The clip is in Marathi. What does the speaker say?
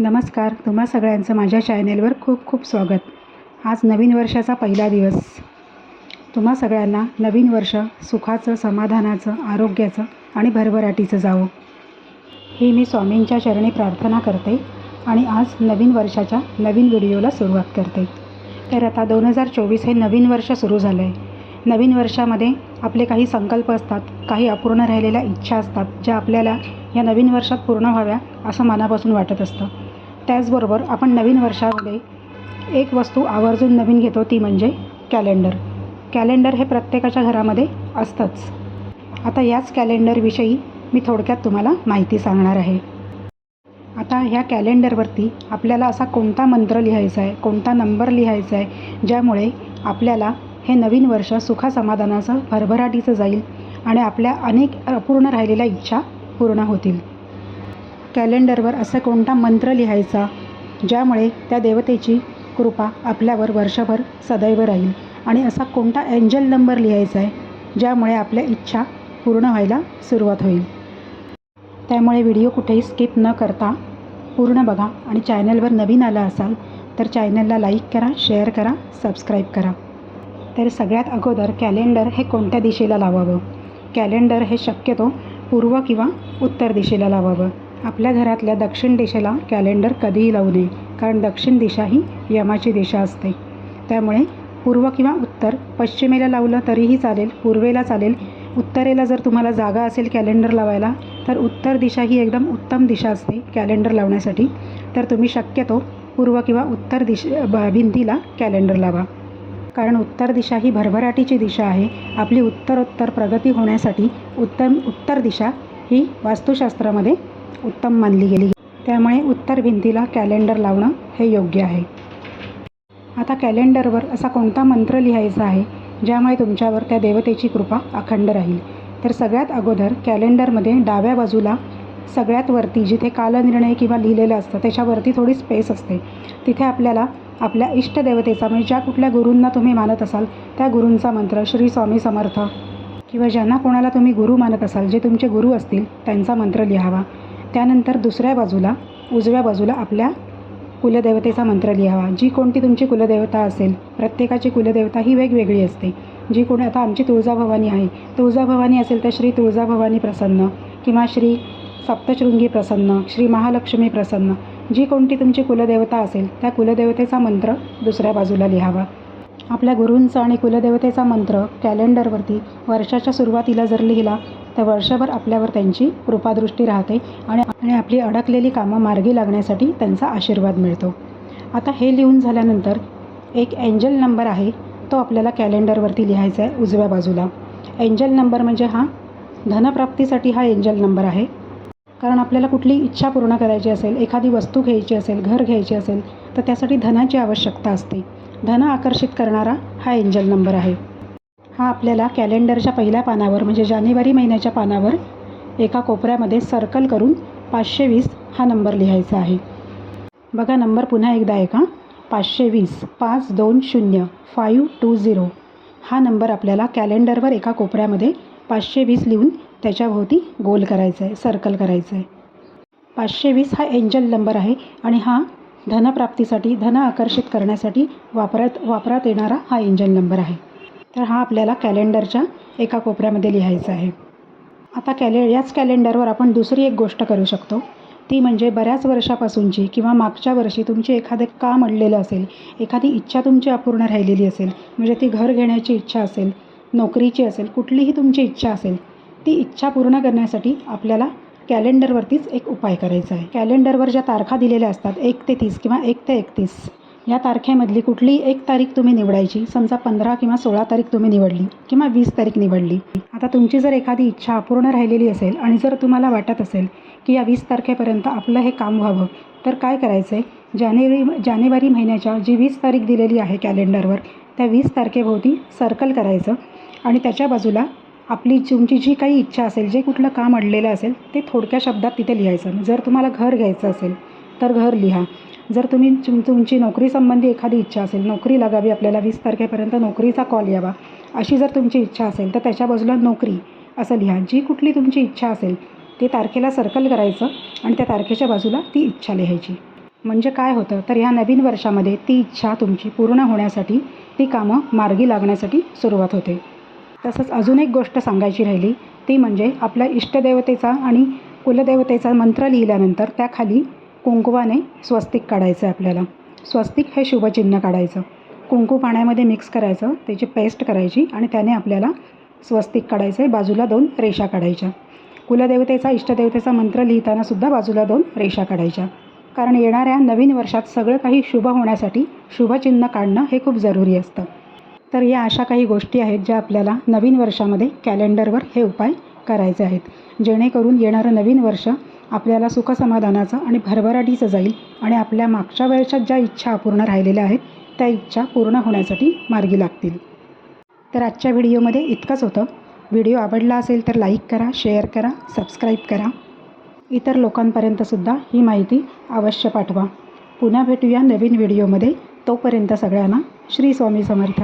नमस्कार. तुम्हा सगळ्यांचं माझ्या चॅनेलवर खूप खूप स्वागत. आज नवीन वर्षाचा पहिला दिवस. तुम्हा सगळ्यांना नवीन वर्ष सुखाचं समाधानाचं आरोग्याचं आणि भरभराटीचं जावं. ही मी स्वामींच्या चरणी प्रार्थना करते आणि आज नवीन वर्षाच्या नवीन व्हिडिओला सुरुवात करते. तर आता दोन हजार चोवीस हे नवीन वर्ष सुरू झालं आहे नवीन वर्षामध्ये आपले काही संकल्प असतात काही अपूर्ण राहिलेल्या इच्छा असतात ज्या आपल्याला या नवीन वर्षात पूर्ण व्हाव्या असं मनापासून वाटत असतं. त्याचबरोबर आपण नवीन वर्षामध्ये एक वस्तू आवर्जून नवीन घेतो ती म्हणजे कॅलेंडर. कॅलेंडर हे प्रत्येकाच्या घरामध्ये असतंच. आता याच कॅलेंडरविषयी मी थोडक्यात तुम्हाला माहिती सांगणार आहे. आता ह्या कॅलेंडरवरती आपल्याला असा कोणता मंत्र लिहायचा आहे कोणता नंबर लिहायचा आहे ज्यामुळे आपल्याला हे नवीन वर्ष सुखासमाधानाचं भरभराटीचं जाईल आणि आपल्या अनेक अपूर्ण राहिलेल्या इच्छा पूर्ण होतील. कॅलेंडरवर असा कोणता मंत्र लिहायचा ज्यामुळे त्या देवतेची कृपा आपल्यावर वर्षभर सदैव राहील? आणि असा कोणता एंजल नंबर लिहायचा आहे ज्यामुळे आपल्या इच्छा पूर्ण व्हायला सुरुवात होईल? त्यामुळे व्हिडिओ कुठेही स्किप न करता पूर्ण बघा आणि चॅनलवर नवीन आला असाल तर चॅनलला लाईक करा शेअर करा सबस्क्राईब करा. तर सगळ्यात अगोदर कॅलेंडर हे कोणत्या दिशेला लावावं? कॅलेंडर हे शक्यतो पूर्व किंवा उत्तर दिशेला लावावं. आपल्या घरातल्या दक्षिण दिशेला कॅलेंडर कधीही लावू नये कारण दक्षिण दिशा ही यमाची दिशा असते. त्यामुळे पूर्व किंवा उत्तर पश्चिमेला लावलं तरीही चालेल पूर्वेला चालेल उत्तरेला जर तुम्हाला जागा असेल कॅलेंडर लावायला तर उत्तर दिशा ही एकदम उत्तम दिशा असते कॅलेंडर लावण्यासाठी. तर तुम्ही शक्यतो पूर्व किंवा उत्तर दिशे भिंतीला कॅलेंडर लावा. कारण उत्तर दिशा ही भरभराटीची दिशा आहे. आपली उत्तरोत्तर प्रगती होण्यासाठी उत्तम उत्तर दिशा ही वास्तुशास्त्रामध्ये उत्तम मानली गेली. त्यामुळे उत्तर भिंतीला कॅलेंडर लावणं हे योग्य आहे. आता कॅलेंडरवर असा कोणता मंत्र लिहायचा आहे ज्यामुळे तुमच्यावर त्या देवतेची कृपा अखंड राहील? तर सगळ्यात अगोदर कॅलेंडरमध्ये डाव्या बाजूला सगळ्यात वरती जिथे कालनिर्णय किंवा लिहिलेलं असतं त्याच्यावरती थोडी स्पेस असते. तिथे आपल्याला आपल्या इष्टदेवतेचा म्हणजे ज्या कुठल्या गुरूंना तुम्ही मानत असाल त्या गुरूंचा मंत्र श्री स्वामी समर्थ किंवा ज्यांना कोणाला तुम्ही गुरु मानत असाल जे तुमचे गुरु असतील त्यांचा मंत्र लिहावा. त्यानंतर दुसऱ्या बाजूला उजव्या बाजूला आपल्या कुलदेवतेचा मंत्र लिहावा. जी कोणती तुमची कुलदेवता असेल प्रत्येकाची कुलदेवता ही वेगवेगळी असते. जी कोणी आता आमची तुळजाभवानी आहे. तुळजाभवानी असेल तर श्री तुळजाभवानी प्रसन्न किंवा श्री सप्तशृंगी प्रसन्न श्री महालक्ष्मी प्रसन्न. जी कोणती तुमची कुलदेवता असेल त्या कुलदेवतेचा मंत्र दुसऱ्या बाजूला लिहावा. आपल्या गुरूंचा आणि कुलदेवतेचा मंत्र कॅलेंडरवरती वर्षाच्या सुरुवातीला जर लिहिला तर वर्षभर आपल्यावर त्यांची कृपादृष्टी राहते आणि आणि आपली अडकलेली कामं मार्गी लागण्यासाठी त्यांचा आशीर्वाद मिळतो. आता हे लिहून झाल्यानंतर एक एंजल नंबर आहे तो आपल्याला कॅलेंडरवरती लिहायचा आहे उजव्या बाजूला. एंजल नंबर म्हणजे हा धनप्राप्तीसाठी हा एंजल नंबर आहे. कारण आपल्याला कुठली इच्छा पूर्ण करायची असेल एखादी वस्तू घ्यायची असेल घर घ्यायची असेल तर त्यासाठी धनाची आवश्यकता असते. धन आकर्षित करणारा हा एंजल नंबर आहे. हा आपल्याला कॅलेंडरच्या पहिल्या पानावर म्हणजे जानेवारी महिन्याच्या पानावर एका कोपऱ्यामध्ये सर्कल करून पाचशे वीस हा नंबर लिहायचा आहे. बघा नंबर पुन्हा एकदा आहे का पाचशे वीस पाच दोन शून्य फाईव्ह टू झिरो. हा नंबर आपल्याला कॅलेंडरवर एका कोपऱ्यामध्ये पाचशे वीस लिहून त्याच्याभोवती गोल करायचं आहे सर्कल करायचं आहे. पाचशे वीस हा एंजल नंबर आहे आणि हा धनप्राप्तीसाठी धन आकर्षित करण्यासाठी वापरात वापरात येणारा हा एंजल नंबर आहे. तर हा आपल्याला कॅलेंडरच्या एका कोपऱ्यामध्ये लिहायचा आहे. आता कॅले याच कॅलेंडरवर आपण दुसरी एक गोष्ट करू शकतो. ती म्हणजे बऱ्याच वर्षापासूनची किंवा मागच्या वर्षी तुमची एखादं काम अडलेलं असेल एखादी इच्छा तुमची अपूर्ण राहिलेली असेल म्हणजे ती घर घेण्याची इच्छा असेल नोकरीची असेल कुठलीही तुमची इच्छा असेल ती इच्छा पूर्ण करण्यासाठी आपल्याला कॅलेंडरवरतीच एक उपाय करायचा आहे. कॅलेंडरवर ज्या तारखा दिलेल्या असतात एक ते तीस किंवा एक ते एकतीस या तारखेमधली कुठलीही एक तारीख तुम्ही निवडायची? समजा पंधरा किंवा सोळा तारीख तुम्ही निवडली किंवा वीस तारीख निवडली. आता तुमची जर एखादी इच्छा अपूर्ण राहिलेली असेल आणि जर तुम्हाला वाटत असेल की या वीस तारखेपर्यंत आपलं हे काम व्हावं तर काय करायचं आहे जानेवारी जानेवारी महिन्याच्या जी वीस तारीख दिलेली आहे कॅलेंडरवर त्या वीस तारखेभोवती सर्कल करायचं आणि त्याच्या बाजूला आपली तुमची जी काही इच्छा असेल जे कुठलं काम अडलेलं असेल ते थोडक्या शब्दात तिथे लिहायचं. जर तुम्हाला घर घ्यायचं असेल तर घर लिहा. जर तुम्ही तुम तुमची नोकरीसंबंधी एखादी इच्छा असेल नोकरी लागावी आपल्याला वीस तारखेपर्यंत नोकरीचा कॉल यावा. अशी जर तुमची इच्छा असेल तर त्याच्या बाजूला नोकरी असं लिहा. जी कुठली तुमची इच्छा असेल ती तारखेला सर्कल करायचं आणि त्या तारखेच्या बाजूला ती इच्छा लिहायची. म्हणजे काय होतं? तर ह्या नवीन वर्षामध्ये ती इच्छा तुमची पूर्ण होण्यासाठी ती कामं मार्गी लागण्यासाठी सुरुवात होते. तसंच अजून एक गोष्ट सांगायची राहिली ती म्हणजे आपल्या इष्टदेवतेचा आणि कुलदेवतेचा मंत्र लिहिल्यानंतर त्याखाली कुंकवाने स्वस्तिक काढायचं आहे आपल्याला. स्वस्तिक हे शुभचिन्ह काढायचं. कुंकू पाण्यामध्ये मिक्स करायचं त्याची पेस्ट करायची आणि त्याने आपल्याला स्वस्तिक काढायचं आहे बाजूला दोन रेषा काढायच्या. कुलदेवतेचा इष्टदेवतेचा मंत्र लिहिताना सुद्धा बाजूला दोन रेषा काढायच्या. कारण येणाऱ्या नवीन वर्षात सगळं काही शुभ होण्यासाठी शुभचिन्ह काढणं हे खूप जरुरी असतं. तर या अशा काही गोष्टी आहेत ज्या आपल्याला नवीन वर्षामध्ये कॅलेंडरवर हे उपाय करायचे आहेत. जेणेकरून येणारं नवीन वर्ष आपल्याला सुखसमाधानाचं आणि भरभराटीचं जाईल आणि आपल्या मागच्या वेळच्या ज्या इच्छा अपूर्ण राहिलेल्या आहेत त्या इच्छा पूर्ण होण्यासाठी मार्गी लागतील. तर आजच्या व्हिडिओमध्ये इतकंच होतं. व्हिडिओ आवडला असेल तर लाईक करा शेअर करा सबस्क्राईब करा. इतर लोकांपर्यंतसुद्धा ही माहिती अवश्य पाठवा. पुन्हा भेटूया नवीन व्हिडिओमध्ये. तोपर्यंत सगळ्यांना श्री स्वामी समर्थ.